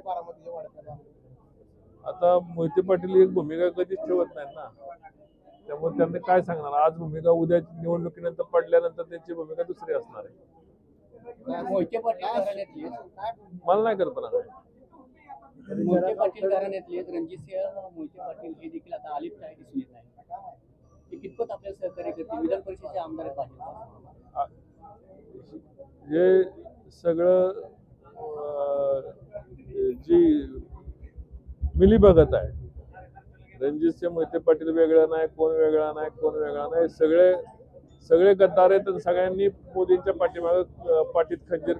बारामतीच्या? आता मोहिते पाटील एक भूमिका कधीच ठेवत नाहीत ना. त्यामुळे त्यांनी काय सांगणार? आज भूमिका उद्या निवडणुकीनंतर पडल्यानंतर त्यांची भूमिका दुसरी असणार आहे. मोहिते पाटील मला नाही कल्पना काय मोहिते पाटील घराण्यातले रणजित सिंह मोहिते पाटील हे देखील आता आहे दिसून येत आहे. ते कितपत सहकार्य करतील? विधान परिषदेचे आमदार हे सगळं जी मिलीभगत आहे. रणजितसिंह मोहिते पाटील वेगळं नाही कोण वेगळा नाही कोण वेगळा नाही सगळे सगळे गद्दार आहेत आणि सगळ्यांनी मोदींच्या पाठीमागे पाठीत खंजीर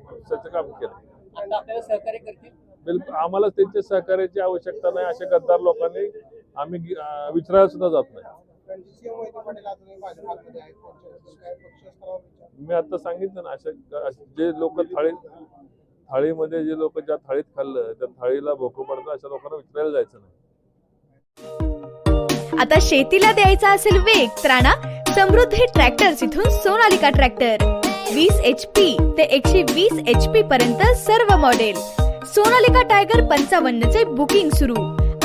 काम केलं. सहकार्य करतील? बिलकुल आम्हाला त्यांच्या सहकार्याची आवश्यकता नाही अशा गद्दार लोकांनी आम्ही विचारायला सुद्धा जात नाही. मी आता सांगितलं ना अशा- जे लोक थाळी थाळीमध्ये जे लोक ज्या थाळीत खाल्लं त्या थाळीला भोकं पडतं अशा लोकांना विचारायला जायचं नाही. आता शेतीला द्यायचा असेल वेग तर आणा समृद्धी ट्रॅक्टर्स इथून सोनालिका ट्रॅक्टर. वीस एच पी ते एकशे वीस एच पी पर्यंत सर्व मॉडेल सोनालिका टायगर पंचावन्न चे बुकिंग सुरू.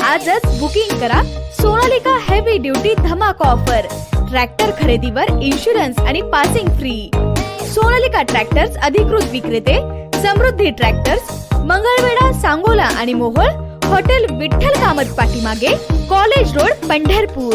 आजच बुकिंग करा सोनालिका हेवी ड्युटी धमाका ऑफर ट्रॅक्टर खरेदीवर इन्शुरन्स आणि पासिंग फ्री सोनालिका ट्रॅक्टर्स अधिकृत विक्रेते समृद्धी ट्रॅक्टर्स मंगळवेढा सांगोला आणि मोहोळ हॉटेल विठ्ठल कामत पाठीमागे कॉलेज रोड पंढरपूर.